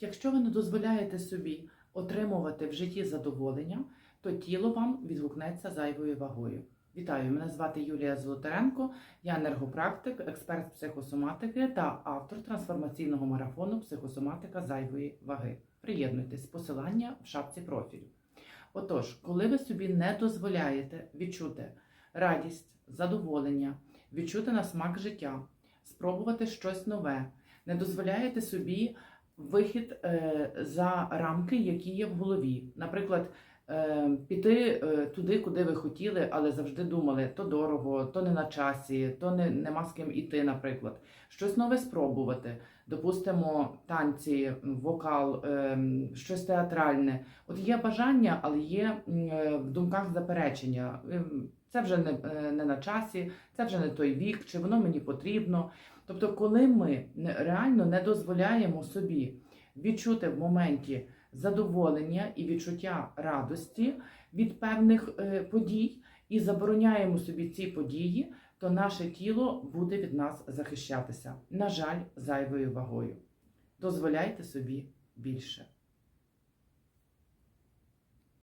Якщо ви не дозволяєте собі отримувати в житті задоволення, то тіло вам відгукнеться зайвою вагою. Вітаю! Мене звати Юлія Золотаренко, я енергопрактик, експерт психосоматики та автор трансформаційного марафону Психосоматика зайвої ваги. Приєднуйтесь, посилання в шапці профілю. Отож, коли ви собі не дозволяєте відчути радість, задоволення, відчути на смак життя, спробувати щось нове, не дозволяєте собі вихід е, за рамки, які є в голові. Наприклад, піти е, туди, куди ви хотіли, але завжди думали, то дорого, то не на часі, то не, нема з ким іти, наприклад. Щось нове спробувати. Допустимо, танці, вокал, е, щось театральне. От є бажання, але є е, в думках заперечення. Це вже не, е, не на часі, це вже не той вік, чи воно мені потрібно. Тобто, коли ми реально не дозволяємо собі відчути в моменті задоволення і відчуття радості від певних е, подій, і забороняємо собі ці події, то наше тіло буде від нас захищатися. На жаль, зайвою вагою. Дозволяйте собі більше.